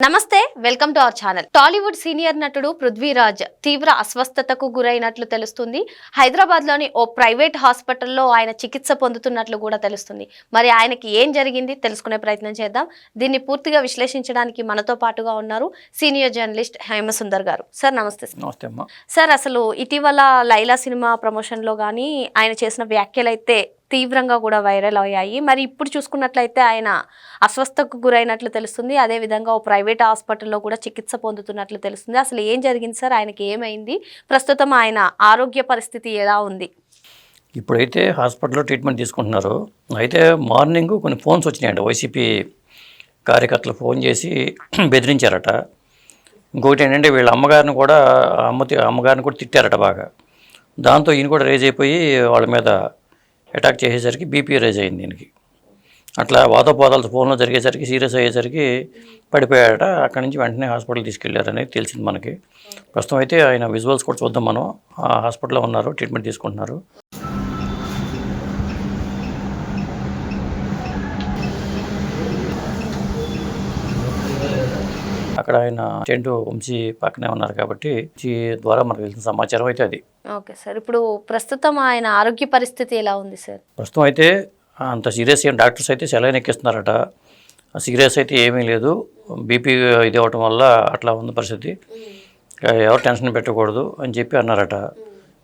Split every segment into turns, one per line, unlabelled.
నమస్తే welcome to our channel. Tollywood senior నటుడు పృథ్వీరాజ్ తీవ్ర అస్వస్థతకు గురైనట్లు తెలుస్తుంది. హైదరాబాద్లోని ఓ ప్రైవేట్ హాస్పిటల్లో ఆయన చికిత్స పొందుతున్నట్లు కూడా తెలుస్తుంది. మరి ఆయనకి ఏం జరిగింది తెలుసుకునే ప్రయత్నం చేద్దాం. దీన్ని పూర్తిగా విశ్లేషించడానికి మనతో పాటుగా ఉన్నారు సీనియర్ జర్నలిస్ట్ హేమసుందర్ గారు. సార్ నమస్తే సార్.
నమస్తే అమ్మా.
సార్ అసలు ఇటీవల లైలా సినిమా ప్రమోషన్లో కానీ ఆయన చేసిన వ్యాఖ్యలు అయితే తీవ్రంగా కూడా వైరల్ అయ్యాయి. మరి ఇప్పుడు చూసుకున్నట్లయితే ఆయన అస్వస్థకు గురైనట్లు తెలుస్తుంది. అదేవిధంగా ఓ ప్రైవేట్ హాస్పిటల్లో కూడా చికిత్స పొందుతున్నట్లు తెలుస్తుంది. అసలు ఏం జరిగింది సార్? ఆయనకి ఏమైంది? ప్రస్తుతం ఆయన ఆరోగ్య పరిస్థితి ఎలా ఉంది?
ఇప్పుడైతే హాస్పిటల్లో ట్రీట్మెంట్ తీసుకుంటున్నారు. అయితే మార్నింగ్ కొన్ని ఫోన్స్ వచ్చినాయండి వైసీపీ కార్యకర్తలు ఫోన్ చేసి బెదిరించారట. ఇంకొకటి ఏంటంటే వీళ్ళ అమ్మగారిని కూడా అమ్మ అమ్మగారిని కూడా తిట్టారట బాగా. దాంతో ఈయన కూడా రేజ్ అయిపోయి వాళ్ళ మీద అటాక్ చేసేసరికి బీపీ రైజ్ అయింది దీనికి. అట్లా వాదోపాదాలతో ఫోన్లో జరిగేసరికి సీరియస్ అయ్యేసరికి పడిపోయాడట. అక్కడి నుంచి వెంటనే హాస్పిటల్ తీసుకెళ్ళారనేది తెలిసింది మనకి. ప్రస్తుతం అయితే ఆయన విజువల్స్ కూడా చూద్దాం మనం. ఆ హాస్పిటల్లో ఉన్నారు ట్రీట్మెంట్ తీసుకుంటున్నారు. అక్కడ ఆయన టెంట్ వంశీ పక్కనే ఉన్నారు కాబట్టి ద్వారా మనకు తెలిసిన సమాచారం అయితే అది.
Okay sir. ఇప్పుడు ప్రస్తుతం ఆయన ఆరోగ్య పరిస్థితి ఎలా ఉంది సార్?
ప్రస్తుతం అయితే అంత సీరియస్ ఏం డాక్టర్స్ అయితే సెలైన్ ఎక్కిస్తున్నారట. సీరియస్ అయితే ఏమీ లేదు. బీపీ ఇది అవ్వటం వల్ల అట్లా ఉంది పరిస్థితి. ఎవరు టెన్షన్ పెట్టకూడదు అని చెప్పి అన్నారట.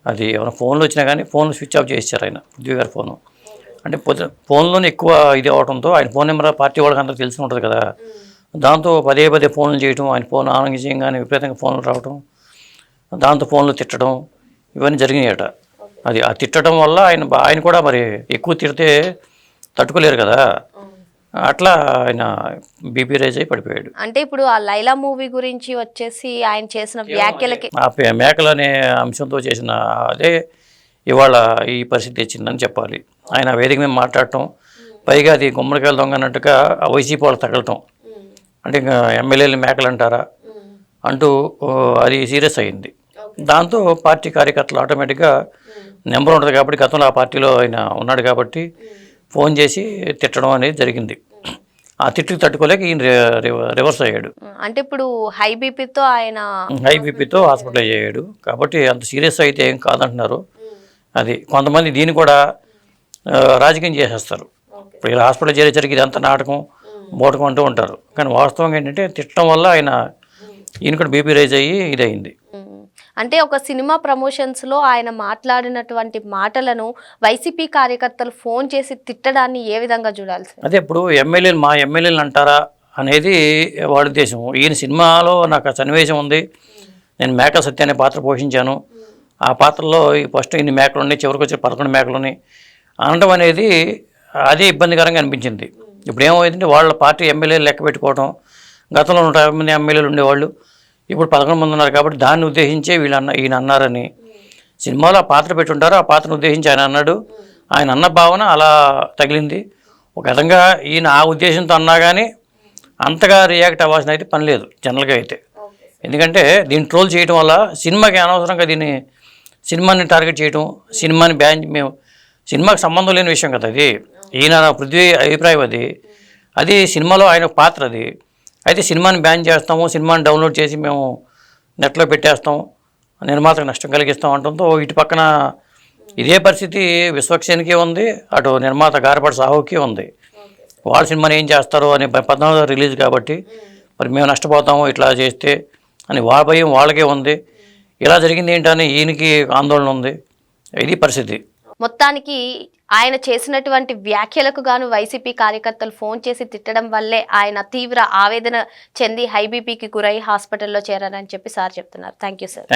అది ఏమైనా ఫోన్లు వచ్చినా కానీ ఫోన్ స్విచ్ ఆఫ్ చేయించారు ఆయన పృథ్వీ గారి ఫోను. అంటే ఫోన్లోనే ఎక్కువ ఇది అవడంతో ఆయన ఫోన్ నెంబర్ పార్టీ వాళ్ళకి అందరూ తెలిసి ఉంటుంది కదా. దాంతో పదే పదే ఫోన్లు చేయటం ఆయన ఫోన్ ఆన్ విపరీతంగా ఫోన్లు రావటం దాంతో ఫోన్లు తిట్టడం ఇవన్నీ జరిగినాయట. అది ఆ తిట్టడం వల్ల ఆయన ఆయన కూడా మరి ఎక్కువ తిడితే తట్టుకోలేరు కదా. అట్లా ఆయన బీపీ రైజ్ అయి పడిపోయాడు.
అంటే ఇప్పుడు ఆ లైలా మూవీ గురించి వచ్చేసి ఆయన చేసిన వ్యాఖ్యలకి
ఆ మేకలు అనే అంశంతో చేసిన అదే ఇవాళ ఈ పరిస్థితి తెచ్చిందని చెప్పాలి. ఆయన వేదిక మీద మాట్లాడటం పైగా అది గుమ్మడికాయలు దొంగ అన్నట్టుగా వైసీపీ వాళ్ళు తగలటం. అంటే ఇంకా ఎమ్మెల్యేలు మేకలు అంటారా? అంటూ అది సీరియస్ అయింది. దాంతో పార్టీ కార్యకర్తలు ఆటోమేటిక్గా నెంబర్ ఉంటుంది కాబట్టి గతంలో ఆ పార్టీలో ఆయన ఉన్నాడు కాబట్టి ఫోన్ చేసి తిట్టడం అనేది జరిగింది. ఆ తిట్టుకు తట్టుకోలేక ఈయన రివర్స్ అయ్యాడు.
అంటే ఇప్పుడు హై బీపీతో ఆయన
హై బీపీతో హాస్పిటలైజ్ అయ్యాడు. కాబట్టి అంత సీరియస్ అయితే ఏం కాదంటున్నారు. అది కొంతమంది దీన్ని కూడా రాజకీయం చేసేస్తారు. ఇప్పుడు ఇలా హాస్పిటల్ చేరేసరికి ఇదంతా నాటకం బోటకం అంటూ ఉంటారు. కానీ వాస్తవంగా ఏంటంటే తిట్టడం వల్ల ఆయన ఈయన కూడా బీపీ రైజ్ అయ్యి ఇదయింది.
అంటే ఒక సినిమా ప్రమోషన్స్లో ఆయన మాట్లాడినటువంటి మాటలను వైసీపీ కార్యకర్తలు ఫోన్ చేసి తిట్టడాన్ని ఏ విధంగా చూడాలి
అదే ఇప్పుడు ఎమ్మెల్యేలు మా ఎమ్మెల్యేలు అంటారా అనేది వాడి ఉద్దేశం. ఈయన సినిమాలో నాకు సన్నివేశం ఉంది. నేను మేకల సత్య అనే పాత్ర పోషించాను. ఆ పాత్రలో ఈ ఫస్ట్ ఇన్ని మేకలు ఉన్నాయి చివరికి వచ్చి పదకొండు మేకలు ఉన్నాయి. అనడం అనేది అదే ఇబ్బందికరంగా అనిపించింది. ఇప్పుడు ఏమైందంటే వాళ్ళ పార్టీ ఎమ్మెల్యేలు లెక్క పెట్టుకోవడం గతంలో నూట యాభై మంది ఎమ్మెల్యేలు ఉండేవాళ్ళు. ఇప్పుడు పదకొండు మంది ఉన్నారు కాబట్టి దాన్ని ఉద్దేశించే వీళ్ళు అన్న ఈయన అన్నారని. సినిమాలో ఆ పాత్ర పెట్టుంటారు ఆ పాత్రను ఉద్దేశించి ఆయన అన్నాడు. ఆయన అన్న భావన అలా తగిలింది. ఒక విధంగా ఈయన ఆ ఉద్దేశంతో అన్నా కానీ అంతగా రియాక్ట్ అవ్వాల్సిన అయితే పని లేదు జనరల్గా అయితే. ఎందుకంటే దీన్ని ట్రోల్ చేయడం వల్ల సినిమాకి అనవసరంగా దీన్ని సినిమాని టార్గెట్ చేయడం సినిమాని బ్యాన్ మేము సినిమాకి సంబంధం లేని విషయం కదా అది. ఈయన పృథ్వీ అభిప్రాయం అది. అది సినిమాలో ఆయన ఒక పాత్ర అది. అయితే సినిమాని బ్యాన్ చేస్తాము సినిమాని డౌన్లోడ్ చేసి మేము నెట్లో పెట్టేస్తాం నిర్మాతకు నష్టం కలిగిస్తాం అంటుందో ఇటు పక్కన ఇదే పరిస్థితి విశ్వక్సేన్కి ఉంది అటు నిర్మాత గారపడి సాహుకి ఉంది. వాళ్ళ సినిమాని ఏం చేస్తారు అని ప- పద్నాలుగో రిలీజ్ కాబట్టి మరి మేము నష్టపోతాము ఇట్లా చేస్తే అని వాళ్ళ భయం వాళ్ళకే ఉంది. ఇలా జరిగింది ఏంటని ఈయనకి ఆందోళన ఉంది. ఇది పరిస్థితి.
మొత్తానికి ఆయన చేసినటువంటి వ్యాఖ్యలకు గాను వైసీపీ కార్యకర్తలు ఫోన్ చేసి తిట్టడం వల్లే ఆయన తీవ్ర ఆవేదన చెంది హైబీపీకి గురై హాస్పిటల్లో చేరారని చెప్పి సార్ చెప్తున్నారు. Thank you sir